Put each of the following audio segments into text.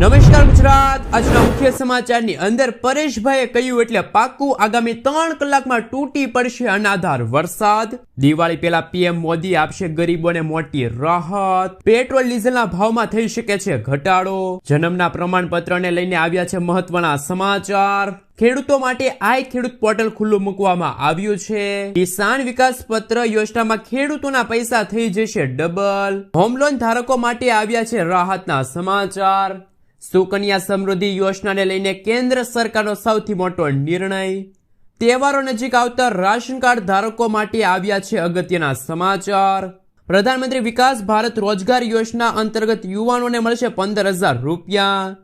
નમસ્કાર ગુજરાત. આજના મુખ્ય સમાચારની અંદર પરેશભાઈએ કહ્યું એટલે પાકું આગામી ત્રણ કલાકમાં તૂટી પડશે અનાધાર વરસાદ. દિવાળી પહેલા પીએમ મોદી આપશે ગરીબોને મોટી રાહત. પેટ્રોલ ડીઝલના ભાવમાં થઈ શકે છે ઘટાડો. જન્મના પ્રમાણપત્રને લઈને આવ્યા છે મહત્વના સમાચાર. ખેડૂતો માટે આઈ ખેડૂત પોર્ટલ ખુલ્લું મૂકવામાં આવ્યું છે. કિસાન વિકાસ પત્ર યોજનામાં ખેડૂતોના પૈસા થઈ જશે ડબલ. હોમ લોન ધારકો માટે આવ્યા છે રાહતના સમાચાર. સુકન્યા સમૃદ્ધિ યોજનાને લઈને કેન્દ્ર સરકારનો સૌથી મોટો નિર્ણય. તહેવારો નજીક આવતા રાશન કાર્ડ ધારકો માટે આવ્યા છે અગત્યના સમાચાર. પ્રધાનમંત્રી વિકાસ ભારત રોજગાર યોજના અંતર્ગત યુવાનોને મળશે પંદર હજાર રૂપિયા.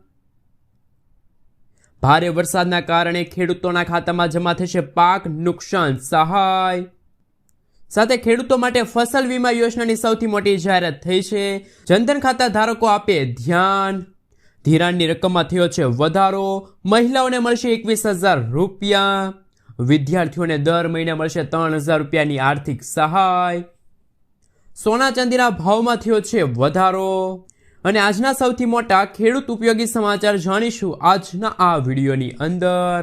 ભારે વરસાદના કારણે ખેડૂતોના ખાતામાં જમા થશે પાક નુકસાન સહાય. સાથે ખેડૂતો માટે ફસલ વીમા યોજનાની સૌથી મોટી જાહેરાત થઈ છે. જનધન ખાતા ધારકો આપે ધ્યાન. ધિરાણની રકમમાં થયો છે વધારો. મહિલાઓને મળશે એકવીસ હજાર રૂપિયા. વિદ્યાર્થીઓને દર મહિને મળશે ત્રણ હજાર રૂપિયાની આર્થિક સહાય. સોના ચાંદીના ભાવમાં થયો છે વધારો. અને આજના સૌથી મોટા ખેડૂત ઉપયોગી સમાચાર જાણીશું આજના આ વિડીયોની અંદર.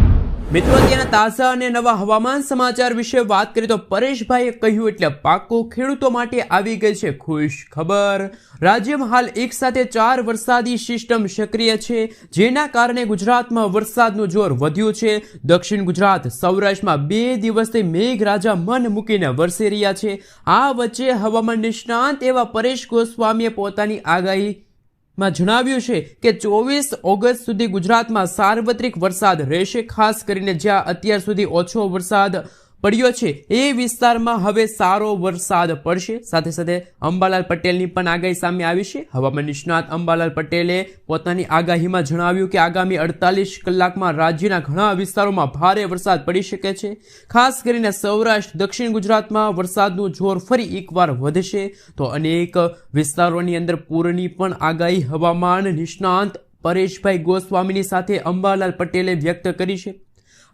મિત્રો, અત્યારના તાજા અને નવા હવામાન સમાચાર વિશે વાત કરીએ તો પરેશભાઈએ કહ્યું એટલે પાકો ખેડૂતો માટે આવી ગઈ છે ખુશ ખબર. રાજ્યમાં હાલ એક સાથે ચાર વરસાદી સિસ્ટમ સક્રિય છે, જેના કારણે ગુજરાતમાં વરસાદનું જોર વધ્યું છે. દક્ષિણ ગુજરાત, સૌરાષ્ટ્રમાં બે દિવસથી મેઘરાજા મન મૂકીને વરસી રહ્યા છે. આ વચ્ચે હવામાન નિષ્ણાંત એવા પરેશ ગોસ્વામીએ પોતાની આગાહી માં જણાવ્યું છે કે ચોવીસ ઓગસ્ટ સુધી ગુજરાતમાં સાર્વત્રિક વરસાદ રહેશે, ખાસ કરીને જ્યાં અત્યાર સુધી ઓછો વરસાદ પડ્યો છે. એ વિસ્તારમાં હવે સારો વરસાદ પડશે. સાથે સાથે અંબાલાલ પટેલની પણ આગાહી સામે આવી છે. હવામાન નિષ્ણાત અંબાલાલ પટેલે પોતાની આગાહીમાં જણાવ્યું કે આગામી અડતાલીસ કલાકમાં રાજ્યના ઘણા વિસ્તારોમાં ભારે વરસાદ પડી શકે છે. ખાસ કરીને સૌરાષ્ટ્ર, દક્ષિણ ગુજરાતમાં વરસાદનું જોર ફરી એકવાર વધશે. તો અનેક વિસ્તારોની અંદર પૂરની પણ આગાહી હવામાન નિષ્ણાંત પરેશભાઈ ગોસ્વામીની સાથે અંબાલાલ પટેલે વ્યક્ત કરી છે.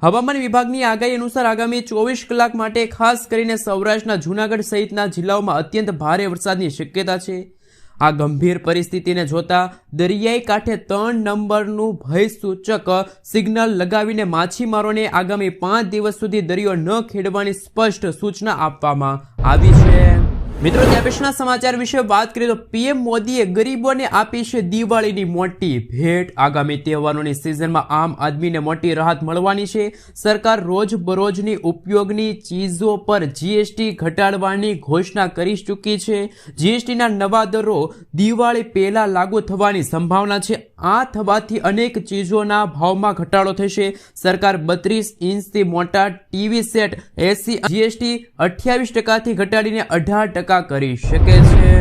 હવામાન વિભાગની આગાહી અનુસાર આગામી ચોવીસ કલાક માટે ખાસ કરીને સૌરાષ્ટ્રના જૂનાગઢ સહિતના જિલ્લાઓમાં અત્યંત ભારે વરસાદની શક્યતા છે. આ ગંભીર પરિસ્થિતિને જોતા દરિયાઈ કાંઠે ત્રણ નંબરનું ભયસૂચક સિગ્નલ લગાવીને માછીમારોને આગામી પાંચ દિવસ સુધી દરિયો ન ખેડવાની સ્પષ્ટ સૂચના આપવામાં આવી છે. મિત્રો, ત્યાં સમાચાર વિશે વાત કરીએ તો પીએમ મોદીએ ગરીબોને આપી છે દિવાળીની મોટી ભેટ. આગામી તહેવારોની સિઝનમાં આમ આદમીને મોટી રાહત મળવાની છે. સરકાર રોજબરોજની ઉપયોગની ચીજો પર જીએસટી ઘટાડવાની ઘોષણા કરી ચૂકી છે. જીએસટીના નવા દરો દિવાળી પહેલાં લાગુ થવાની સંભાવના છે. આ થવાથી અનેક ચીજોના ભાવમાં ઘટાડો થશે. સરકાર બત્રીસ ઇંચથી મોટા ટીવી સેટ એસી જીએસટી અઠ્યાવીસ ટકાથી ઘટાડીને અઢાર ટકા કરી શકે છે.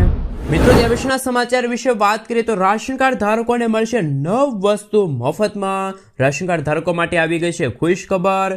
મિત્રો વિશેના સમાચાર વિશે વાત કરીએ તો રાશન કાર્ડ ધારકોને મળશે નવ વસ્તુ મફતમાં. રાશન કાર્ડ ધારકો માટે આવી ગઈ છે ખુશ ખબર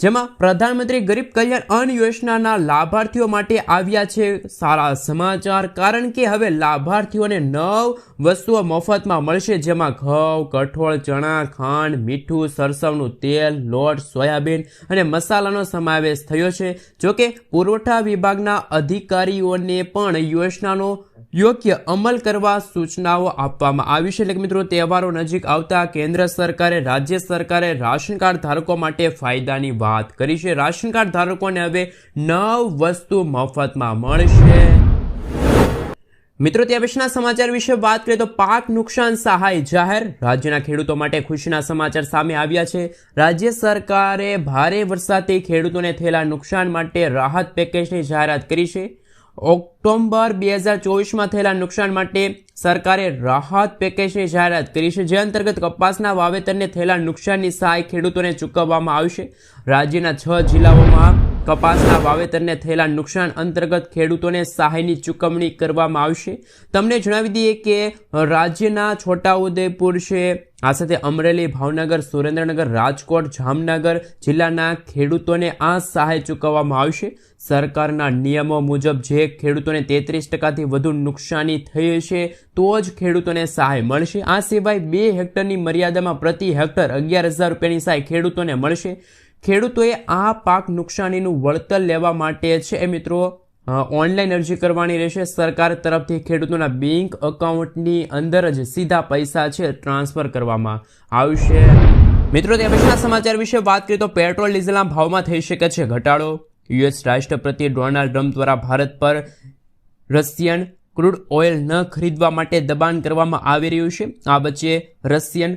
જેમાં પ્રધાનમંત્રી ગરીબ કલ્યાણ અન્ન યોજનાના લાભાર્થીઓ માટે આવ્યા છે. સારા સમાચાર, કારણ કે હવે લાભાર્થીઓને નવ વસ્તુઓ મફતમાં મળશે, જેમાં ઘઉં, કઠોળ, ચણા, ખાંડ, મીઠું, સરસવનું તેલ, લોટ, સોયાબીન અને મસાલાનો સમાવેશ થયો છે. જોકે પુરવઠા વિભાગના અધિકારીઓને પણ યોજનાનો યોગ્ય અમલ કરવા સૂચનાઓ આપવામાં આવી છે. એટલે મિત્રો, તહેવારો નજીક આવતા કેન્દ્ર સરકારે, રાજ્ય સરકારે રાશન કાર્ડ ધારકો માટે ફાયદાની વાત કરી છે. રાશન કાર્ડ ધારકોને હવે નવ વસ્તુ મફતમાં મળશે. મિત્રો ત્યાં પછીના સમાચાર વિશે વાત કરીએ તો પાક નુકસાન સહાય જાહેર. રાજ્યના ખેડૂતો માટે ખુશીના સમાચાર સામે આવ્યા છે. રાજ્ય સરકારે ભારે વરસાદથી ખેડૂતોને થયેલા નુકસાન માટે રાહત પેકેજની જાહેરાત કરી છે. ઓક્ટોબર બે હજાર ચોવીસમાં થયેલા નુકસાન માટે સરકારે રાહત પેકેજની જાહેરાત કરી છે. જે અંતર્ગત કપાસના વાવેતરને થયેલા નુકસાનની સહાય ખેડૂતોને ચૂકવવામાં આવશે રાજ્યના છ જિલ્લાઓમાં કપાસના વાવેતરને થયેલા નુકસાન અંતર્ગત ખેડૂતોને સહાયની ચૂકવણી કરવામાં આવશે. તમને જણાવી દઈએ કે રાજ્યના છોટાઉદેપુર છે, આ સાથે અમરેલી, ભાવનગર, સુરેન્દ્રનગર, રાજકોટ, જામનગર જિલ્લાના ખેડૂતોને આ સહાય ચૂકવવામાં આવશે. સરકારના નિયમો મુજબ જે ખેડૂતોને તેત્રીસ ટકાથી વધુ નુકસાની થઈ છે તો જ ખેડૂતોને સહાય મળશે. આ સિવાય બે હેક્ટરની મર્યાદામાં પ્રતિ હેક્ટર અગિયાર હજાર રૂપિયાની સહાય ખેડૂતોને મળશે. ખેડૂતોએ આ પાક નુકસાનીનું વળતર લેવા માટે છે. એ મિત્રો ઓનલાઈન અરજી કરવાની રહેશે. સરકાર તરફથી ખેડૂતોના બેંક એકાઉન્ટની અંદર જ સીધા પૈસા છે ટ્રાન્સફર કરવામાં આવશે. મિત્રો તે પછીના સમાચાર વિશે વાત કરીએ તો પેટ્રોલ, ડીઝલના ભાવમાં થઈ શકે છે ઘટાડો. યુએસ રાષ્ટ્રપતિ ડોનાલ્ડ ટ્રમ્પ દ્વારા ભારત પર રશિયન ક્રૂડ ઓઇલ ન ખરીદવા માટે દબાણ કરવામાં આવી રહ્યું છે. આ વચ્ચે રશિયન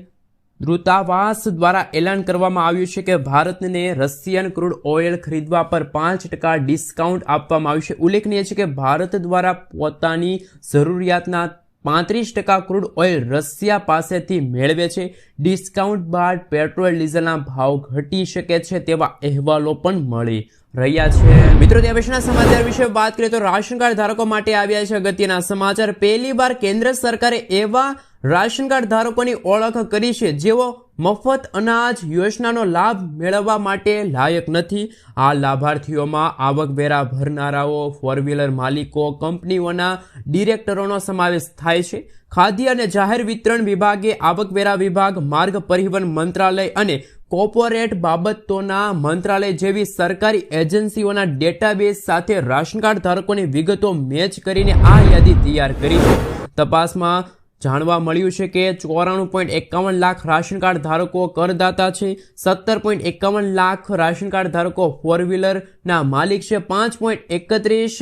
દૂતાવાસ દ્વારા એલાન કરવામાં આવ્યું છે કે ભારતને રશિયન ક્રૂડ ઓઇલ ખરીદવા પર પાંચ ટકા ડિસ્કાઉન્ટ આપવામાં આવ્યું છે. ઉલ્લેખનીય છે કે ભારત દ્વારા પોતાની જરૂરિયાતના પાંત્રીસ ટકા ક્રૂડ ઓઇલ રશિયા પાસેથી મેળવે છે. ડિસ્કાઉન્ટ બાદ પેટ્રોલ, ડીઝલના ભાવ ઘટી શકે છે તેવા અહેવાલો પણ મળી રહ્યા છે. મિત્રો ત્યાં સમાચાર વિશે વાત કરીએ તો રાશન કાર્ડ ધારકો માટે આવ્યા છે અગત્યના સમાચાર. પહેલી વાર કેન્દ્ર સરકારે એવા રાશન કાર્ડ ધારકોની ઓળખ કરી છે જેઓ મફત અનાજ યોજનાનો લાભ મેળવવા માટે લાયક નથી. આ લાભાર્થીઓમાં આવકવેરા ભરનારાઓ ફોર વ્હીલર માલિકો, કંપનીઓના ડિરેક્ટરોનો સમાવેશ થાય છે. ખાદ્ય અને જાહેર વિતરણ વિભાગે આવકવેરા વિભાગ, માર્ગ પરિવહન મંત્રાલય અને કોર્પોરેટ બાબતોના મંત્રાલય જેવી સરકારી એજન્સીઓના ડેટાબેઝ સાથે રાશન કાર્ડ ધારકોની વિગતો મેચ કરીને આ યાદી તૈયાર કરી છે. તપાસમાં જાણવા મળ્યું છે કે ચોરાણું પોઈન્ટ એકાવન લાખ રાશન કાર્ડ ધારકો કરદાતા છે, સત્તર પોઈન્ટ એકાવન લાખ રાશન કાર્ડ ધારકો ફોર વ્હીલરના માલિક છે, પાંચ પોઈન્ટ એકત્રીસ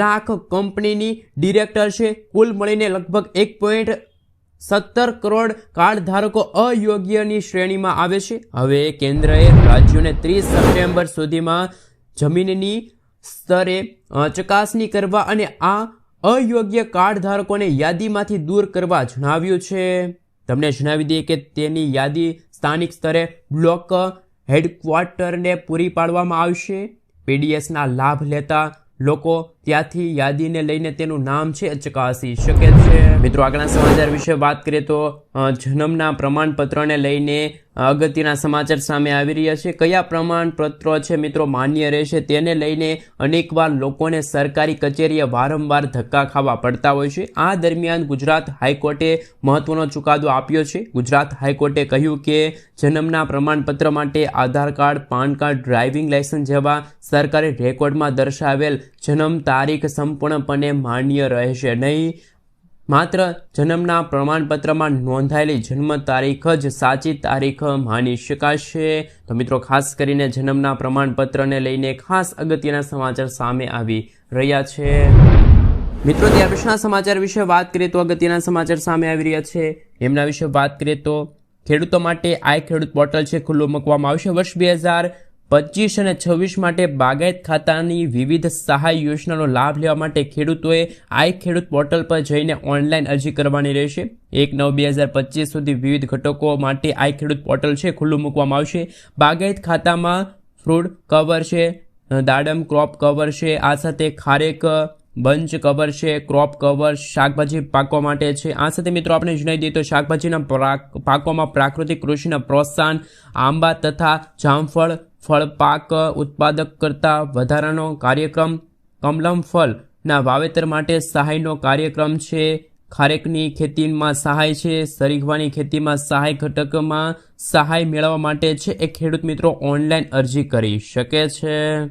લાખ કંપનીની ડિરેક્ટર છે. કુલ મળીને લગભગ એક પોઈન્ટ સત્તર કરોડ કાર્ડ ધારકો અયોગ્યની શ્રેણીમાં આવે છે. હવે કેન્દ્રએ રાજ્યોને ત્રીસ સપ્ટેમ્બર સુધીમાં જમીનની સ્તરે ચકાસણી કરવા અને આ અયોગ્ય કાર્ડ ધારકોને યાદીમાંથી દૂર કરવા જણાવ્યું છે. તમને જણાવી દઈએ કે તેની યાદી સ્થાનિક સ્તરે બ્લોક હેડક્વાર્ટરને પૂરી પાડવામાં આવશે. પીડીએસના લાભ લેતા લોકો ત્યાંથી યાદીને લઈને તેનું નામ છે ચકાસી શકે છે. મિત્રો, આગળના સમાચાર વિશે વાત કરીએ તો જન્મના પ્રમાણપત્રને લઈને અગત્યના સમાચાર સામે આવી રહ્યા છે. કયા પ્રમાણપત્રો છે મિત્રો માન્ય રહેશે તેને લઈને અનેકવાર લોકોને સરકારી કચેરીએ વારંવાર ધક્કા ખાવા પડતા હોય છે. આ દરમિયાન ગુજરાત હાઈકોર્ટે મહત્વનો ચુકાદો આપ્યો છે. ગુજરાત હાઈકોર્ટે કહ્યું કે જન્મના પ્રમાણપત્ર માટે Aadhaar card, PAN card, driving licence જેવા સરકારી રેકોર્ડમાં દર્શાવેલ જન્મ તારીખ સંપૂર્ણપણે માન્ય રહેશે નહીં. માત્ર જન્મના પ્રમાણપત્રમાં નોંધાયેલી જન્મ તારીખ જ સાચી તારીખ માની શકાશે. તો મિત્રો, ખાસ કરીને જન્મના પ્રમાણપત્રને લઈને ખાસ અગત્યના સમાચાર સામે આવી રહ્યા છે. મિત્રો ત્યાર પછીના સમાચાર વિશે વાત કરીએ તો અગત્યના સમાચાર સામે આવી રહ્યા છે. એમના વિશે વાત કરીએ તો ખેડૂતો માટે આઈ ખેડૂત પોર્ટલ છે, ખુલ્લું મૂકવામાં આવશે. વર્ષ બે હજાર પચીસ અને છવ્વીસ માટે બાગાયત ખાતાની વિવિધ સહાય યોજનાનો લાભ લેવા માટે ખેડૂતોએ આઈ ખેડૂત પોર્ટલ પર જઈને ઓનલાઈન અરજી કરવાની રહેશે. એક નવ બે હજાર પચીસ સુધી વિવિધ ઘટકો માટે આઈ ખેડૂત પોર્ટલ છે, ખુલ્લું મૂકવામાં આવશે. બાગાયત ખાતામાં ફ્રૂડ કવર છે, દાડમ ક્રોપ કવર છે, આ સાથે ખારેક બંચ કવર છે, ક્રોપ કવર શાકભાજી પાકવા માટે છે. આ સાથે મિત્રો આપણે જણાવી દઈએ તો શાકભાજીના પાકોમાં પ્રાકૃતિક કૃષિના પ્રોત્સાહન, આંબા તથા જામફળ ફળ પાક ઉત્પાદક કરતા વધારાનો કાર્યક્રમ, કમલમ ફળના વાવેતર માટે સહાયનો કાર્યક્રમ છે. ખારેકની ખેતીમાં સહાય છે. સરીગવાની ખેતીમાં સહાય ઘટકમાં સહાય મેળવવા માટે છે. એ ખેડૂત મિત્રો ઓનલાઈન અરજી કરી શકે છે.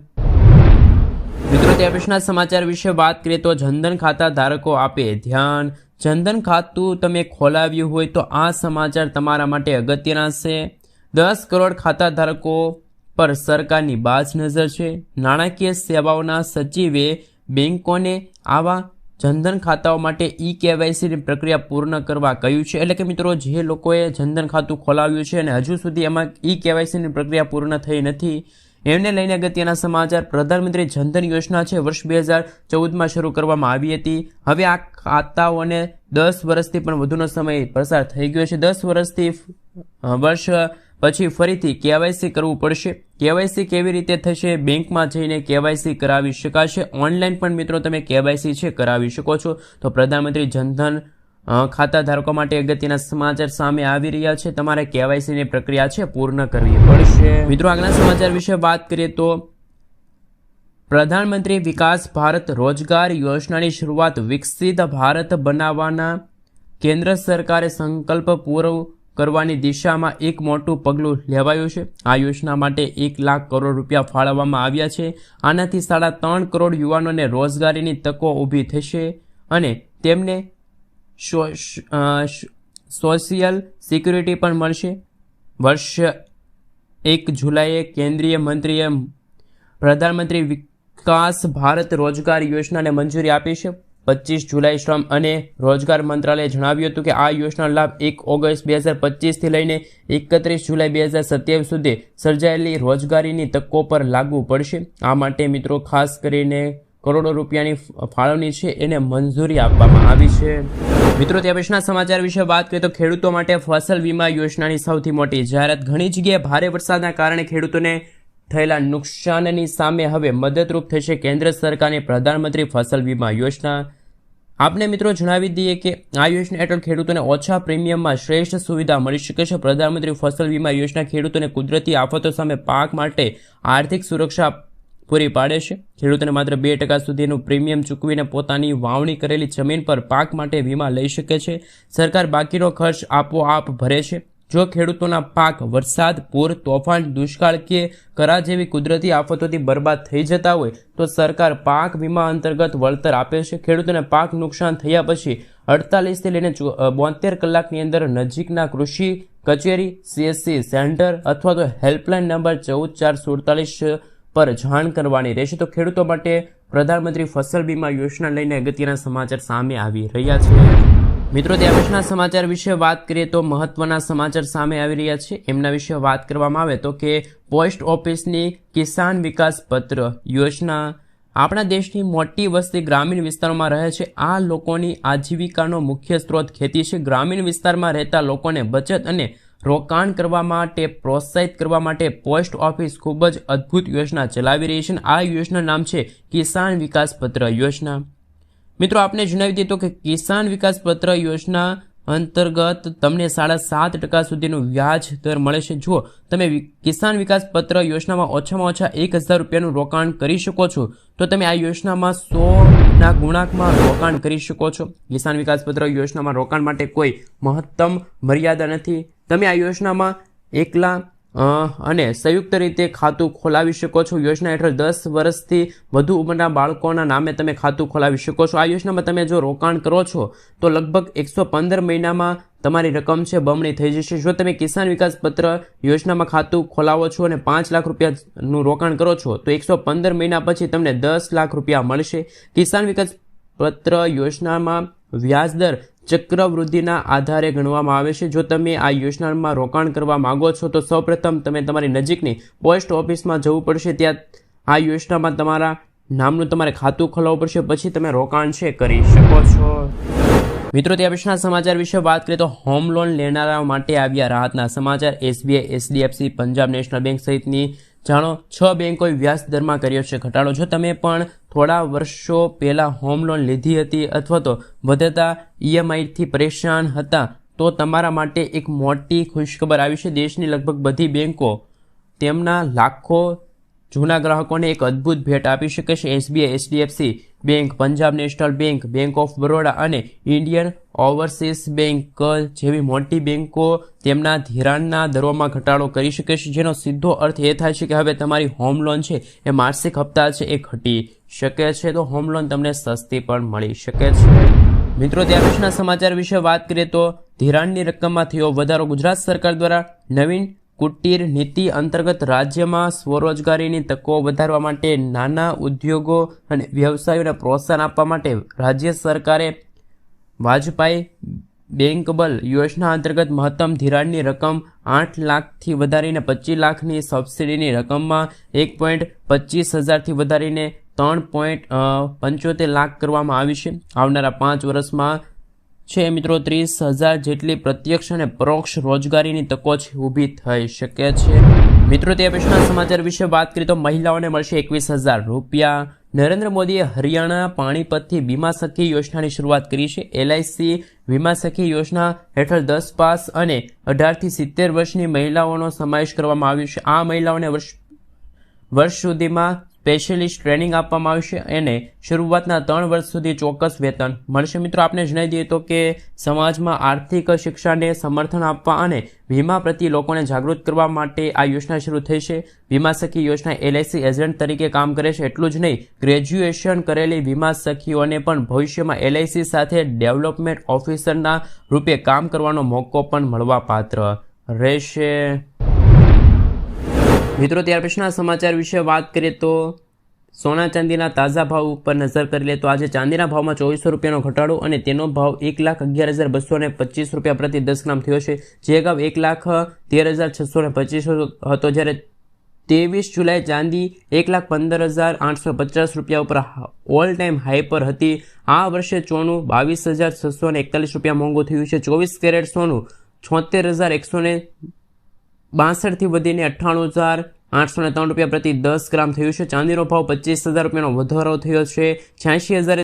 મિત્રો, તે પ્રશ્નના સમાચાર વિશે વાત કરીએ તો જનધન ખાતા ધારકો આપે ધ્યાન. જનધન ખાતું તમે ખોલાવ્યું હોય તો આ સમાચાર તમારા માટે અગત્યના છે. દસ કરોડ ખાતા ધારકો પર સરકારની બાજ નજર છે. નાણાકીય સેવાઓના સચિવે બેંકોને આવા જનધન ખાતાઓ માટે ઈ કેવાયસીની પ્રક્રિયા પૂર્ણ કરવા કહ્યું છે. એટલે કે મિત્રો, જે લોકોએ જનધન ખાતું ખોલાવ્યું છે અને હજુ સુધી એમાં ઈ કેવાયસીની પ્રક્રિયા પૂર્ણ થઈ નથી, એમને લઈને અગત્યના સમાચાર. પ્રધાનમંત્રી જનધન યોજના છે, વર્ષ બે હજાર ચૌદમાં શરૂ કરવામાં આવી હતી. હવે આ ખાતાઓને દસ વર્ષથી પણ વધુનો સમય પસાર થઈ ગયો છે. દસ વર્ષથી વર્ષ પછી ફરીથી કેવાયસી કરવું પડશે. કેવાયસી કેવી રીતે થશે? બેંકમાં જઈને કેવાયસી કરાવી શકાશે? ઓનલાઈન પણ મિત્રો તમે કેવાયસી છે, કરાવી શકો છો. તો પ્રધાનમંત્રી જનધન ખાતા ધારકો માટે અગત્યના સમાચાર સામે આવી રહ્યા છે. તમારે કેવાયસીની પ્રક્રિયા છે, પૂર્ણ કરવી પડશે. મિત્રો, આગલા સમાચાર વિશે વાત કરીએ તો પ્રધાનમંત્રી વિકાસ ભારત રોજગાર યોજનાની શરૂઆત વિકસિત ભારત બનાવવાના કેન્દ્ર સરકારે સંકલ્પ પૂરો કરવાની દિશામાં એક મોટું પગલું લેવાયું છે. આ યોજના માટે એક લાખ કરોડ રૂપિયા ફાળવવામાં આવ્યા છે. આનાથી સાડા ત્રણ કરોડ યુવાનોને રોજગારીની તકો ઊભી થશે અને તેમને સોશિયલ સિક્યુરિટી પણ મળશે. વર્ષ એક જુલાઈએ કેન્દ્રીય મંત્રીએ પ્રધાનમંત્રી વિકાસ ભારત રોજગાર યોજનાને મંજૂરી આપી છે. પચીસ જુલાઈ શ્રમ અને રોજગાર મંત્રાલયે જણાવ્યું હતું કે આ યોજનાનો લાભ એક ઓગસ્ટ બે હજાર પચીસથી લઈને એકત્રીસ જુલાઈ બે હજાર સત્યાવીસ સુધી સર્જાયેલી રોજગારીની તકો પર લાગુ પડશે. આ માટે મિત્રો ખાસ કરીને કરોડો રૂપિયાની ફાળવણી છે એને મંજૂરી આપવામાં આવી છે. મિત્રો ત્યાં પછીના સમાચાર વિશે વાત કરીએ તો ખેડૂતો માટે ફસલ વીમા યોજનાની સૌથી મોટી જાહેરાત. ઘણી જગ્યાએ ભારે વરસાદના કારણે ખેડૂતોને થયેલા નુકસાનની સામે હવે મદદરૂપ થશે કેન્દ્ર સરકારની પ્રધાનમંત્રી ફસલ વીમા યોજના. આપને મિત્રો જણાવી દઈએ કે આ યોજના હેઠળ ખેડૂતોને ઓછા પ્રીમિયમમાં શ્રેષ્ઠ સુવિધા મળી શકે છે. પ્રધાનમંત્રી ફસલ વીમા યોજના ખેડૂતોને કુદરતી આફતો સામે પાક માટે આર્થિક સુરક્ષા પૂરી પાડે છે. ખેડૂતોને માત્ર બે ટકા સુધીનું પ્રીમિયમ ચૂકવીને પોતાની વાવણી કરેલી જમીન પર પાક માટે વીમા લઈ શકે છે. સરકાર બાકીનો ખર્ચ આપોઆપ ભરે છે. જો ખેડૂતોના પાક, વરસાદ, પૂર, તોફાન, દુષ્કાળ કે કરા જેવી કુદરતી આફતોથી બરબાદ થઈ જતા હોય, તો સરકાર પાક વીમા અંતર્ગત વળતર આપે છે. ખેડૂતોને પાક નુકસાન થયા પછી અડતાલીસથી લઈને બોતેર કલાકની અંદર નજીકના કૃષિ કચેરી, સીએસસી, સેન્ટર અથવા તો હેલ્પલાઇન નંબર ચૌદ ચાર સુડતાલીસ પર જાણ કરવાની રહેશે. તો ખેડૂતો માટે પ્રધાનમંત્રી ફસલ બીમા યોજના લઈને અગત્યના સમાચાર સામે આવી રહ્યા છે. મિત્રો ત્યાં પછીના સમાચાર વિશે વાત કરીએ તો મહત્વના સમાચાર સામે આવી રહ્યા છે. એમના વિશે વાત કરવામાં આવે તો કે પોસ્ટ ઓફિસની કિસાન વિકાસ પત્ર યોજના આપણા દેશની મોટી વસ્તી ગ્રામીણ વિસ્તારોમાં રહે છે. આ લોકોની આજીવિકાનો મુખ્ય સ્ત્રોત ખેતી છે. ગ્રામીણ વિસ્તારમાં રહેતા લોકોને બચત અને રોકાણ કરવા માટે, પ્રોત્સાહિત કરવા માટે પોસ્ટ ઓફિસ ખૂબ જ અદ્ભુત યોજના ચલાવી રહી છે આ યોજના નામ છે કિસાન વિકાસ પત્ર યોજના. મિત્રો, આપને જણાવી દીધું કે કિસાન વિકાસ પત્ર યોજના અંતર્ગત તમને સાડા સાત ટકા સુધીનું વ્યાજ દર મળે છે. જો તમે કિસાન વિકાસ પત્ર યોજનામાં ઓછામાં ઓછા એક હજાર રૂપિયાનું રોકાણ કરી શકો છો. તો તમે આ યોજનામાં સોના ગુણાંકમાં રોકાણ કરી શકો છો. કિસાન વિકાસ પત્ર યોજનામાં રોકાણ માટે કોઈ મહત્તમ મર્યાદા નથી. તમે આ યોજનામાં એકલા અને સંયુક્ત રીતે ખાતું ખોલાવી શકો છો. યોજના હેઠળ દસ વર્ષથી વધુ ઉંમરના બાળકોના નામે તમે ખાતું ખોલાવી શકો છો. આ યોજનામાં તમે જો રોકાણ કરો છો, તો લગભગ એકસો પંદર મહિનામાં તમારી રકમ છે, બમણી થઈ જશે. જો તમે કિસાન વિકાસ પત્ર યોજનામાં ખાતું ખોલાવો છો અને પાંચ લાખ રૂપિયાનું રોકાણ કરો છો, તો એકસો પંદર મહિના પછી તમને દસ લાખ રૂપિયા મળશે. કિસાન વિકાસ પત્ર યોજનામાં વ્યાજદર ચક્રવૃદ્ધિના આધારે ગણવામાં આવે છે. જો તમે આ યોજનામાં રોકાણ કરવા માંગો છો, તો સૌપ્રથમ તમે તમારી નજીકની પોસ્ટ ઓફિસમાં જવું પડશે. ત્યાં આ યોજનામાં તમારા નામનું તમારે ખાતું ખોલાવવું પડશે. પછી તમે રોકાણ છે કરી શકો છો. મિત્રો ત્યાં પછીના સમાચાર વિશે વાત કરીએ તો હોમ લોન લેનારાઓ માટે આવ્યા રાહતના સમાચાર. SBI HDFC Punjab national bank સહિતની જાણો, છ બેન્કોએ વ્યાજ દરમાં કર્યો છે. ઘટાડો, જો તમે પણ થોડા વર્ષો પહેલાં હોમ લોન લીધી હતી અથવા તો વધતા ઈએમઆઈથી પરેશાન હતા, તો તમારા માટે એક મોટી ખુશખબર આવી છે. દેશની લગભગ બધી બેંકો તેમના લાખો જૂના ગ્રાહકોને એક અદ્ભુત ભેટ આપી શકે છે. SBI HDFC bank, Punjab national bank bank of Baroda અને ઇન્ડિયન ઓવરસીઝ બેંક જેવી મોટી બેંકો તેમના ધિરાણના દરોમાં ઘટાડો કરી શકે છે, જેનો સીધો અર્થ એ થાય છે કે હવે તમારી હોમ લોન છે એ માસિક હપ્તા છે એ ઘટી શકે છે, તો હોમ લોન તમને સસ્તી પણ મળી શકે છે. મિત્રો, ત્યાર સમાચાર વિશે વાત કરીએ તો ધિરાણની રકમમાં થયો વધારો ગુજરાત સરકાર દ્વારા નવીન કુટીર નીતિ અંતર્ગત રાજ્યમાં સ્વરોજગારીની તકો વધારવા માટે નાના ઉદ્યોગો અને વ્યવસાયોને પ્રોત્સાહન આપવા માટે રાજ્ય સરકારે વાજપાઈ બેંકબલ યોજના અંતર્ગત મહત્તમ ધિરાણની રકમ આઠ લાખથી વધારીને પચીસ લાખની સબસિડીની રકમમાં એક પોઈન્ટ પચીસ હજારથી વધારીને ત્રણ પોઈન્ટ પંચોતેર લાખ કરવામાં આવી છે. આવનારા પાંચ વર્ષમાં છે મિત્રો, ત્રીસ હજાર જેટલી પ્રત્યક્ષ અને પરોક્ષ રોજગારીની તકો છે ઊભી થઈ શકે છે. મિત્રો, તે પછીના સમાચાર વિશે વાત કરીએ તો મહિલાઓને મળશે એકવીસ હજાર રૂપિયા. નરેન્દ્ર મોદીએ હરિયાણા પાણીપતથી વીમા સખી યોજનાની શરૂઆત કરી છે. એલઆઈસી વીમા સખી યોજના હેઠળ દસ પાસ અને અઢારથી સિત્તેર વર્ષની મહિલાઓનો સમાવેશ કરવામાં આવ્યો છે. આ મહિલાઓને વર્ષ વર્ષ સુધીમાં સ્પેશિયલિસ્ટ ટ્રેનિંગ આપવામાં આવશે અને શરૂઆતના ત્રણ વર્ષ સુધી ચોક્કસ વેતન મળશે. મિત્રો આપણે જણાવી દઈએ તો કે સમાજમાં આર્થિક શિક્ષાને સમર્થન આપવા અને વીમા પ્રત્યે લોકોને જાગૃત કરવા માટે આ યોજના શરૂ થઈ છે. વીમા સખી યોજના એલઆઈસી એજન્ટ તરીકે કામ કરે છે. એટલું જ નહીં, ગ્રેજ્યુએશન કરેલી વીમા સખીઓને પણ ભવિષ્યમાં એલઆઈસી સાથે ડેવલપમેન્ટ ઓફિસરના રૂપે કામ કરવાનો મોકો પણ મળવા પાત્ર રહેશે. મિત્રો, ત્યાર પછીના સમાચાર વિશે વાત કરીએ તો સોના ચાંદીના તાજા ભાવ ઉપર નજર કરી લે તો આજે ચાંદીના ભાવમાં ચોવીસો રૂપિયાનો ઘટાડો અને તેનો ભાવ એક લાખ અગિયાર હજાર બસો ને પચીસ રૂપિયા પ્રતિ દસ ગ્રામ થયો છે. જે અગાઉ એક લાખ તેર હજાર છસો ને પચીસ હતો જ્યારે ત્રેવીસ જુલાઈ ચાંદી એક લાખ પંદર હજાર આઠસો પચાસ રૂપિયા ઉપર ઓલ ટાઈમ હાઈ પર હતી. આ વર્ષે ચોનું બાવીસ હજાર છસો ને એકતાલીસ રૂપિયા મોંઘું થયું છે. ચોવીસ કેરેટ સોનું છોતેર હજાર એકસો ને બાસઠથી વધીને અઠ્ઠાણું હજાર આઠસો ત્રણ રૂપિયા પ્રતિ દસ ગ્રામ થયું છે. ચાંદીનો ભાવ પચીસ હજાર રૂપિયાનો વધારો થયો છે. છ્યાસી હજાર